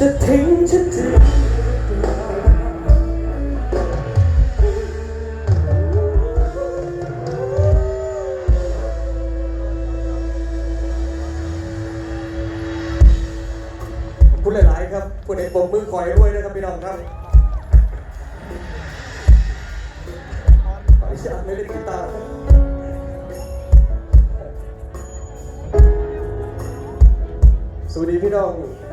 จะทิ้งฉันจะคุณหลาย ๆ ครับคุณเอกปมมือคอยด้วยนะครับพี่น้องครับขออนุญาตไม่เล่นกีตาร์สวัสดีพี่น้อง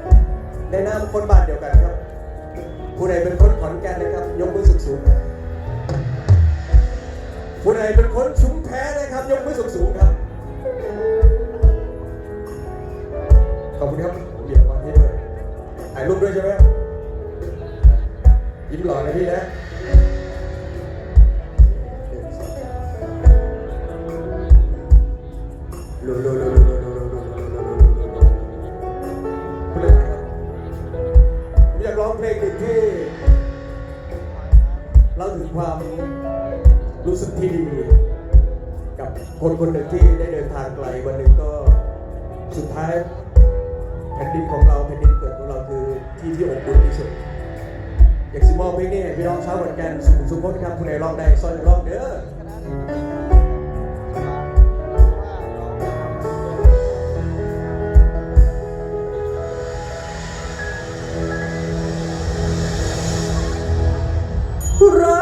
ในนามคนบ้านเดียวกันครับ ผู้ใดเป็นคนขอนแก่นนะครับ ยกมือสูงสูงผู้ใดเป็นคนชุมแพ้นะครับ ยกมือสูงสูงครับ ขอบคุณครับผมเบียร์วันนี้ด้วยถ่ายรูปด้วยใช่ไหมยิ้มหล่อนะพี่นะ อยากร้องเพลงหนึ่งที่เล่าถึงความรู้สึกที่ดีกับคนคนหนึ่งที่ได้เดินทางไกลวันหนึ่งก็สุดท้ายแผ่นดินของเราแผ่นดินเกิดของเราคือที่ที่อบอุ่นที่สุดอยากสิมอบเพลงนี้พี่น้องชาวขอนแก่นสุขุมสุขคนครับคุณใดร้องได้ซอยร้องเด้อ ¡Hurra!